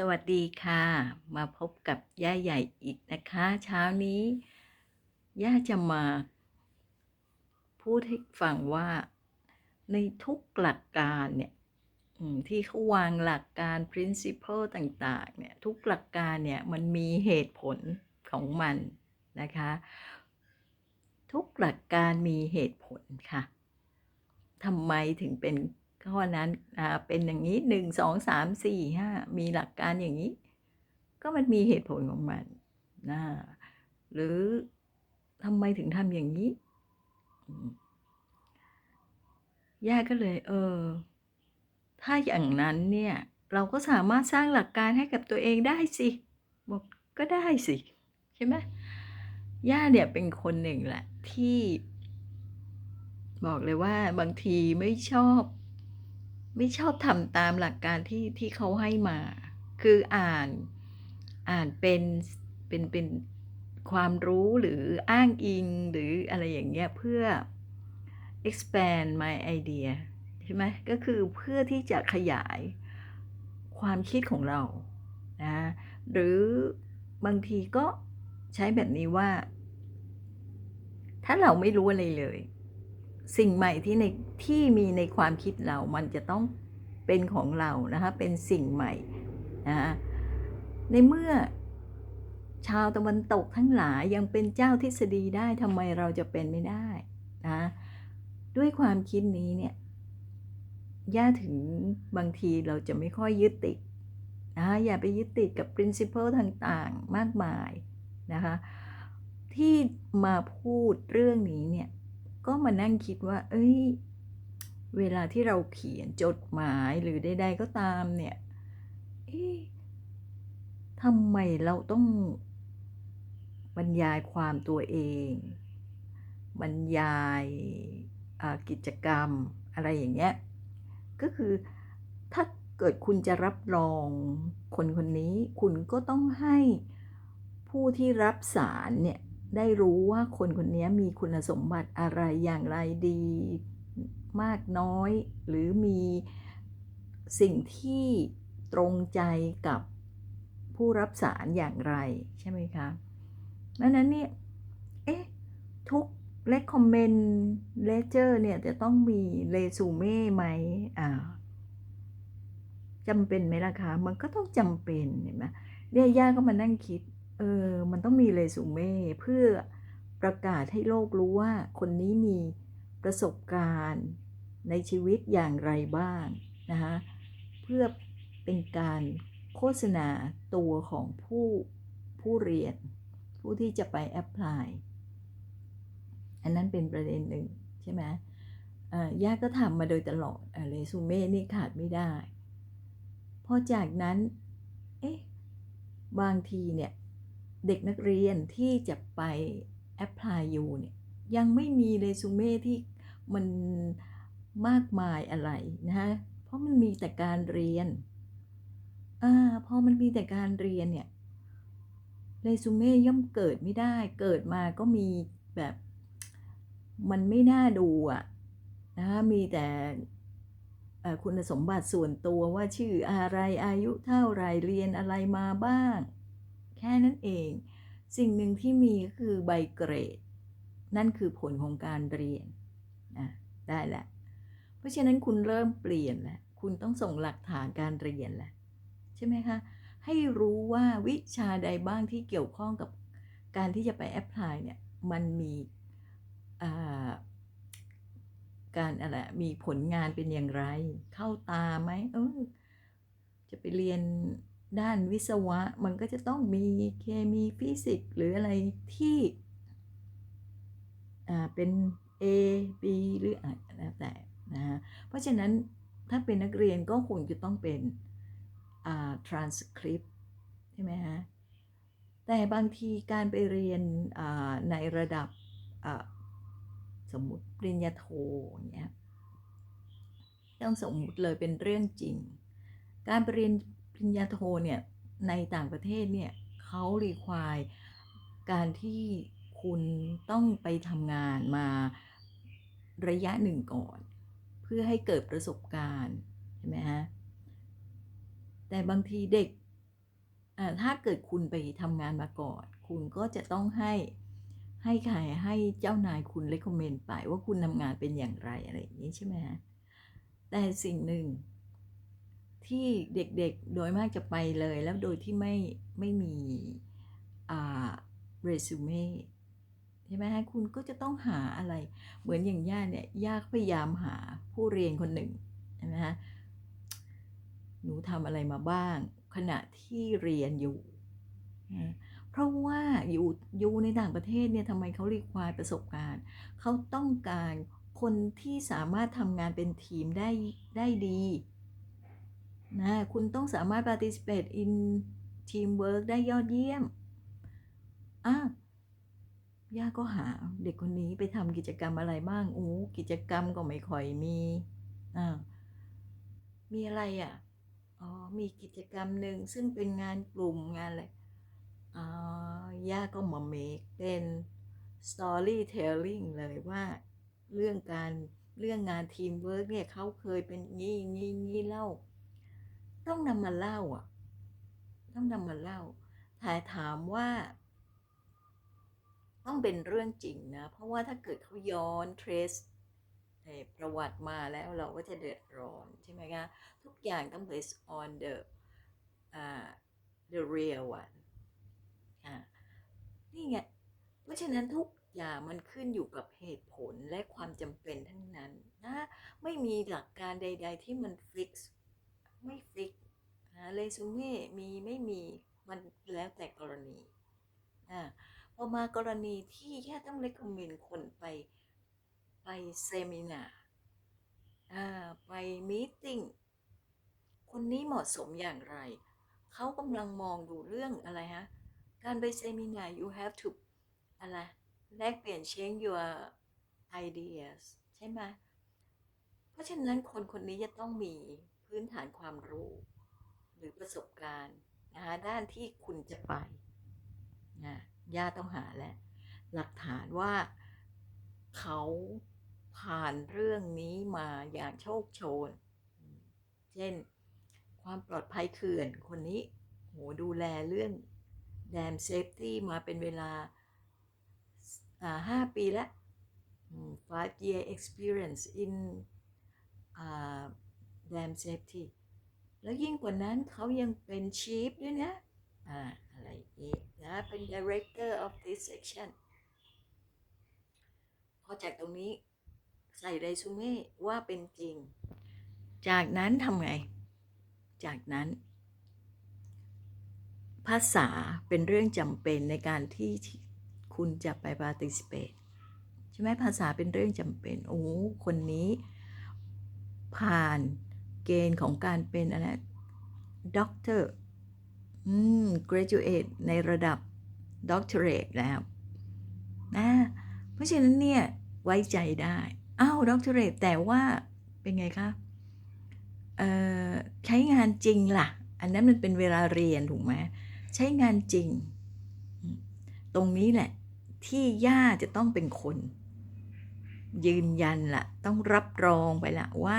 สวัสดีค่ะ มาพบกับย่าใหญ่อีกนะคะ เช้านี้ ย่าจะมา พูดให้ฟังว่า ในทุกหลักการเนี่ยที่เขาวางหลักการ principle ต่าง ๆ เนี่ย ทุกหลักการเนี่ย มันมีเหตุผลของมันนะคะ ทุกหลักการมีเหตุผลค่ะทำไมถึงเป็น ข้อนั้นเป็นอย่างนี้หนึ่งสองสามสี่ห้ามีหลักการอย่างนี้ ก็มันมีเหตุผลของมันนะหรือทำไมถึงทำอย่างนี้ย่าก็เลย เออ ถ้าอย่างนั้นเนี่ย เราก็สามารถสร้างหลักการให้กับตัวเองได้สิบอกก็ได้สิ ใช่ไหมย่าเนี่ยเป็นคนหนึ่งแหละที่ บอกเลยว่าบางทีไม่ชอบ ไม่ชอบทำตามหลักการที่ที่เขาให้มา คืออ่านอ่านเป็นเป็นเป็นความรู้หรืออ้างอิงหรืออะไรอย่างเงี้ยเพื่อ expand my idea ใช่ไหมก็คือเพื่อที่จะขยายความคิดของเรานะหรือบางทีก็ใช้แบบนี้ว่า ถ้าเราไม่รู้อะไรเลย สิ่งใหม่ที่ในที่มีในความคิดเรา มันจะต้องเป็นของเรานะคะเป็นสิ่งใหม่นะคะในเมื่อชาวตะวันตกทั้งหลายยังเป็นเจ้าทฤษฎีได้ทำไมเราจะเป็นไม่ได้นะด้วยความคิดนี้เนี่ยย่าถึงบางทีเราจะไม่ค่อยยึดติดนะอย่าไปยึดติดกับ principle ต่างๆ มากมายนะคะที่มาพูดเรื่องนี้เนี่ย ก็มานั่งคิดว่า เอ้ย เวลาที่เราเขียนจดหมายหรือใดๆก็ตามเนี่ยเอ๊ะทำไมเราต้องบรรยายความตัวเอง บรรยายกิจกรรมอะไรอย่างเงี้ย ก็คือถ้าเกิดคุณจะรับรองคนคนนี้ คุณก็ต้องให้ผู้ที่รับสารเนี่ย ได้รู้ว่าคนคนนี้มีคุณสมบัติอะไรอย่างไรดีมากน้อย หรือมีสิ่งที่ตรงใจกับผู้รับสารอย่างไรใช่ไหมคะดังนั้นเนี่ยเอ๊ะทุก recommend letter เนี่ยจะต้องมีเรซูเม่ไหมอ่าจำเป็นไหมล่ะคะ มันก็ต้องจำเป็นเห็นไหมเนี่ยย่าก็มานั่งคิด เออ มันต้องมีเรซูเม่เพื่อประกาศให้โลกรู้ว่าคนนี้มีประสบการณ์ในชีวิตอย่างไรบ้างนะคะเพื่อเป็นการโฆษณาตัวของผู้ผู้เรียน ผู้ที่จะไปแอพพลายอันนั้นเป็นประเด็นหนึ่งใช่ไหมย่าก็ทำมาโดยตลอดเรซูเม่นี่ขาดไม่ได้ พอจากนั้น เอ๊ะ บางทีเนี่ย เด็กนักเรียนที่จะไปแอพพลายอยู่เนี่ยยังไม่มีเรซูเม่ที่มันมากมายอะไรนะฮะเพราะมันมีแต่การเรียนอ่าพอมันมีแต่การเรียนเนี่ยเรซูเม่ย่อมเกิดไม่ได้เกิดมาก็มีแบบมันไม่น่าดูอะนะคะมีแต่คุณสมบัติส่วนตัวว่าชื่ออะไรอายุเท่าไรเรียนอะไรมาบ้าง แค่นั้นเอง สิ่งหนึ่งที่มีก็คือใบเกรด นั่นคือผลของการเรียนนะได้แหละเพราะฉะนั้นคุณเริ่มเปลี่ยนแล้วคุณต้องส่งหลักฐานการเรียนแหละใช่ไหมคะ ให้รู้ว่าวิชาใดบ้างที่เกี่ยวข้องกับการที่จะไปแอพพลายเนี่ยมันมีการอะไรมีผลงานเป็นอย่างไร เข้าตาไหมเออจะไปเรียน ด้านวิศวะมันก็จะต้องมีเคมีฟิสิกส์หรืออะไรที่อ่าเป็น A B หรืออะไรแล้วแต่นะฮะเพราะฉะนั้นถ้าเป็นนักเรียนก็คงจะต้องเป็นอ่า transcript ใช่ไหมฮะ แต่บางทีการไปเรียนในระดับสมมติปริญญาโทเนี้ยต้องสมมติเลยเป็นเรื่องจริง การไปเรียนป ริญญาโทเนี่ยในต่างประเทศเนี่ยเขารีควายการที่คุณต้องไปทำงานมาระยะหนึ่งก่อน เพื่อให้เกิดประสบการณ์ใช่ไหมฮะแต่บางทีเด็กอ่าถ้าเกิดคุณไปทำงานมาก่อน คุณก็จะต้องให้ให้ใครให้เจ้านายคุณเล c คอมเมนต์ไปว่าคุณทำงานเป็นอย่างไรอะไรอย่างนี้ใช่ไหมฮะแต่สิ่งหนึ่ง ที่เด็กๆโดยมากจะไปเลย แล้วโดยที่ไม่ไม่มีอ่าเรซูเม่ใช่ไหมฮะคุณก็จะต้องหาอะไร เหมือนอย่างย่าเนี่ยย่าพยายามหาผู้เรียนคนหนึ่งใช่ไหมฮะหนูทำอะไรมาบ้าง ขณะที่เรียนอยู่ เพราะว่าอยู่อยู่ในต่างประเทศเนี่ยทำไมเขาเรียกควายประสบการณ์ เขาต้องการคนที่สามารถทำงานเป็นทีมได้ได้ดี นะคุณต้องสามารถ participate in teamwork ได้ยอดเยี่ยมอะย่าก็หาเด็กคนนี้ไปทำกิจกรรมอะไรบ้างโอ้กิจกรรมก็ไม่ค่อยมีอ่ามีอะไรอะอ๋อมีกิจกรรมหนึ่งซึ่งเป็นงานกลุ่มงานอะไรอ่าย่าก็มาเมคเป็น storytelling เลยว่าเรื่องการเรื่องงานทีมเวิร์กเนี่ยเขาเคยเป็นงี้งี้งี้เล่า ต้องนำมาเล่าอะ ต้องนำมาเล่าถ่ายถามว่า ต้องเป็นเรื่องจริงนะ เพราะว่าถ้าเกิดเขาย้อน trace เอ่อประวัติมาแล้วเราก็จะเดือดร้อนใช่ไหมคะทุกอย่างต้อง based on the uh, the real one อะนี่ไงเพราะฉะนั้นทุกอย่างมันขึ้นอยู่กับเหตุผลและความจำเป็นทั้งนั้นนะไม่มีหลักการใด ๆ ที่มันฟิก ไม่ฟิกนะเรซูเม่มีไม่มีมันแล้วแต่กรณีอ่าพอมากรณีที่แค่ต้อง recommend คนไปไปเซมินาอ่าไปมีติ้งคนนี้เหมาะสมอย่างไร เขากำลังมองดูเรื่องอะไรฮะ การไปเซมินา you have to อะไรแลกเปลี่ยน change your ideas ใช่ไหมเพราะฉะนั้นคนคนนี้จะต้องมี พื้นฐานความรู้ หรือประสบการณ์นะคะด้านที่คุณจะไปนะย่าต้องหาแหละ หลักฐานว่าเขาผ่านเรื่องนี้มาอย่างโชคโชน เช่น ความปลอดภัยเขื่อนคนนี้โหดูแลเรื่องแดมเซฟตี้มาเป็นเวลาห้าปีแล้วอืม five year experience in อ่า dam safety แล้วยิ่งกว่านั้นเขายังเป็น chief ด้วยนะ อ่า อะไรอีกนะ เป็น director of this section พอจากตรงนี้ใส่เรซูเม่ว่าเป็นจริง จากนั้นทำไง จากนั้น ภาษาเป็นเรื่องจำเป็นในการที่คุณจะไป participate ใช่ไหมภาษาเป็นเรื่องจำเป็น โอ้ คนนี้ผ่าน เกณฑ์ของการเป็นอะไรด็อกเตอร์อืม graduate ในระดับ doctorate แล้วนะเพราะฉะนั้นเนี่ย ไว้ใจได้อ้าว doctorate แต่ว่าเป็นไงคะใช้งานจริงล่ะ อันนั้นมันเป็นเวลาเรียนถูกไหมใช้งานจริง ตรงนี้แหละ ที่ย่าจะต้องเป็นคน ยืนยันล่ะ ต้องรับรองไปละว่า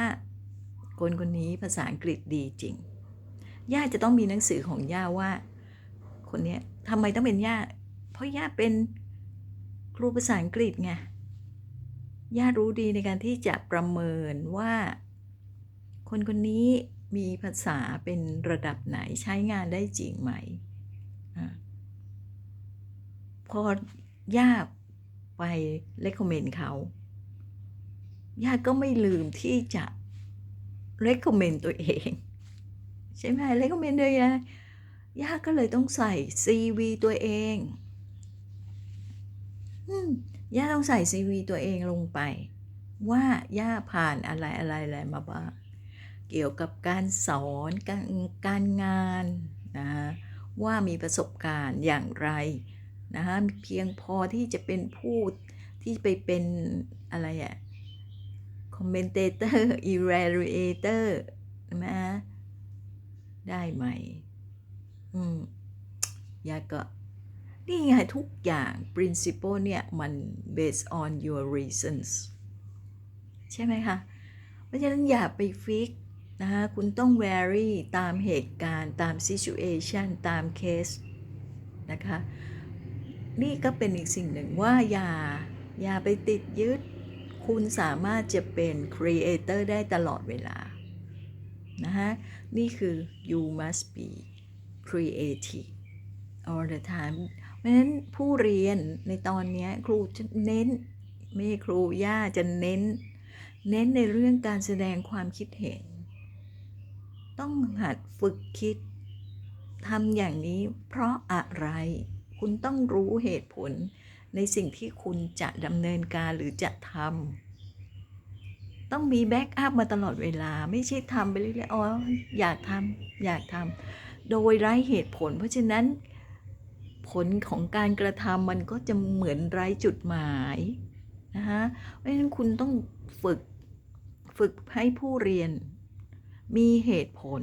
คนคนนี้ภาษาอังกฤษดีจริง ย่าจะต้องมีหนังสือของย่าว่า คนนี้ทำไมต้องเป็นย่า เพราะย่าเป็นครูภาษาอังกฤษไง ย่ารู้ดีในการที่จะประเมินว่า คนคนนี้มีภาษาเป็นระดับไหนใช้งานได้จริงไหมอพอย่าไปเล c คอมเมนต์เขา ย่าก็ไม่ลืมที่จะ เล c คอมเมนต์ตัวเอง ใช่ไหมเล c คอมเมนต์ด้วยนะย่าก็เลยต้องใส่ CV ตัวเองย่าต้องใส่ CV ตัวเองลงไป ว่าย่าผ่านอะไรอะไรอะไรมาบ้างเกี่ยวกับการสอนการการงานนะว่ามีประสบการณ์อย่างไรนะคะเพียงพอที่จะเป็นผู้ที่ไปเป็นอะไรอะ คอมเมนเตเตอร์อีเรลูเอเตอร์นะได้ไหม อืมยาก็นี่ไงทุกอย่าง principle เนี่ยมัน based on your reasons ใช่ไหมคะ เพราะฉะนั้นอย่าไปฟิกนะคะคุณต้อง vary ตามเหตุการณ์ตาม situation ตามเคสนะคะ นี่ก็เป็นอีกสิ่งหนึ่งว่าอย่าอย่าไปติดยึด คุณสามารถจะเป็น creator ได้ตลอดเวลา นะคะนี่คือ you must be creative all the time เพราะฉะนั้นผู้เรียนในตอนนี้ครูจะเน้น ไม่ใช่ครูย่าจะเน้น เน้นในเรื่องการแสดงความคิดเห็น ต้องหัดฝึกคิดทำอย่างนี้เพราะอะไร คุณต้องรู้เหตุผล ในสิ่งที่คุณจะดำเนินการหรือจะทำต้องมีแบ็กอัพมาตลอดเวลา ไม่ใช่ทำไปเรื่อยๆอ๋ออยากทำอยากทำโดยไร้เหตุผล เพราะฉะนั้น ผลของการกระทำมันก็จะเหมือนไร้จุดหมายนะคะเพราะฉะนั้นคุณต้องฝึกฝึกให้ผู้เรียน มีเหตุผล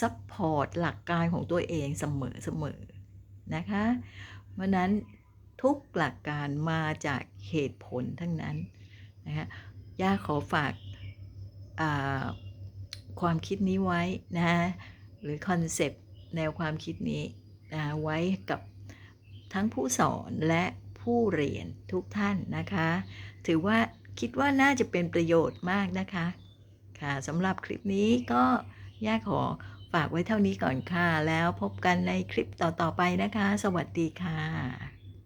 ซัพพอร์ตหลักการของตัวเองเสมอเสมอนะคะ เพราะนั้น ทุกหลักการมาจากเหตุผลทั้งนั้นนะคะย่าขอฝากความคิดนี้ไว้นะหรือคอนเซปต์แนวความคิดนี้นะไว้กับทั้งผู้สอนและผู้เรียนทุกท่านนะคะ ถือว่าคิดว่าน่าจะเป็นประโยชน์มากนะคะค่ะสำหรับคลิปนี้ก็ย่าขอฝากไว้เท่านี้ก่อนค่ะ แล้วพบกันในคลิปต่อ ๆ ไปนะคะ สวัสดีค่ะ